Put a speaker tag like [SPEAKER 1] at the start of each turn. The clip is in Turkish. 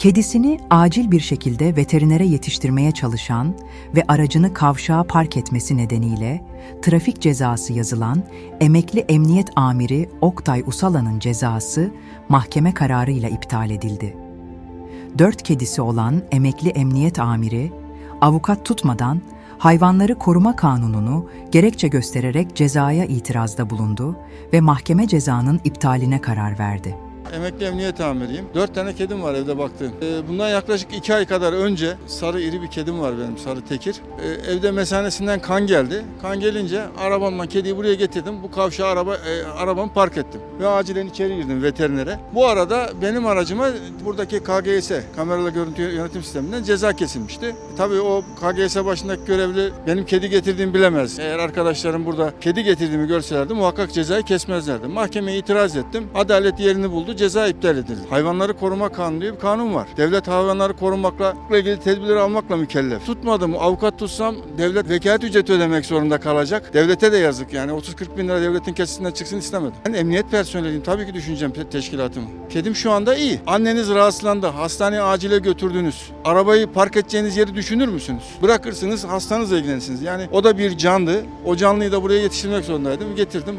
[SPEAKER 1] Kedisini acil bir şekilde veterinere yetiştirmeye çalışan ve aracını kavşağa park etmesi nedeniyle trafik cezası yazılan emekli emniyet amiri Oktay Usala'nın cezası mahkeme kararıyla iptal edildi. Dört kedisi olan emekli emniyet amiri, avukat tutmadan hayvanları koruma kanununu gerekçe göstererek cezaya itirazda bulundu ve mahkeme cezanın iptaline karar verdi.
[SPEAKER 2] Emekli emniyet amiriyim. Dört tane kedim var evde baktığım. Ee, Bundan yaklaşık iki ay kadar önce sarı iri bir kedim var benim sarı tekir. Ee, Evde mesanesinden kan geldi. Kan gelince arabamla kediyi buraya getirdim. Bu kavşağa araba, e, arabamı park ettim. Ve acilen içeri girdim veterinere. Bu arada benim aracıma buradaki KGS, kameralı görüntü yönetim sisteminden ceza kesilmişti. Tabii o KGS başındaki görevli benim kedi getirdiğimi bilemez. Eğer arkadaşlarım burada kedi getirdiğimi görselerdi muhakkak cezayı kesmezlerdi. Mahkemeye itiraz ettim. Adalet yerini buldu. Ceza iptal edildi. Hayvanları koruma kanunu diye bir kanun var. Devlet hayvanları korumakla ilgili tedbirleri almakla mükellef. Tutmadım. Avukat tutsam devlet vekalet ücreti ödemek zorunda kalacak. Devlete de yazık yani 30-40 bin lira devletin kesisinden çıksın istemedim. Ben emniyet personeliyim. Tabii ki düşüneceğim te- teşkilatımı. Kedim şu anda iyi. Anneniz rahatsızlandı. Hastaneye acile götürdünüz. Arabayı park edeceğiniz yeri düşünür müsünüz? Bırakırsınız hastanızla ilgilenirsiniz. Yani o da bir canlı. O canlıyı da buraya yetiştirmek zorundaydım. Getirdim.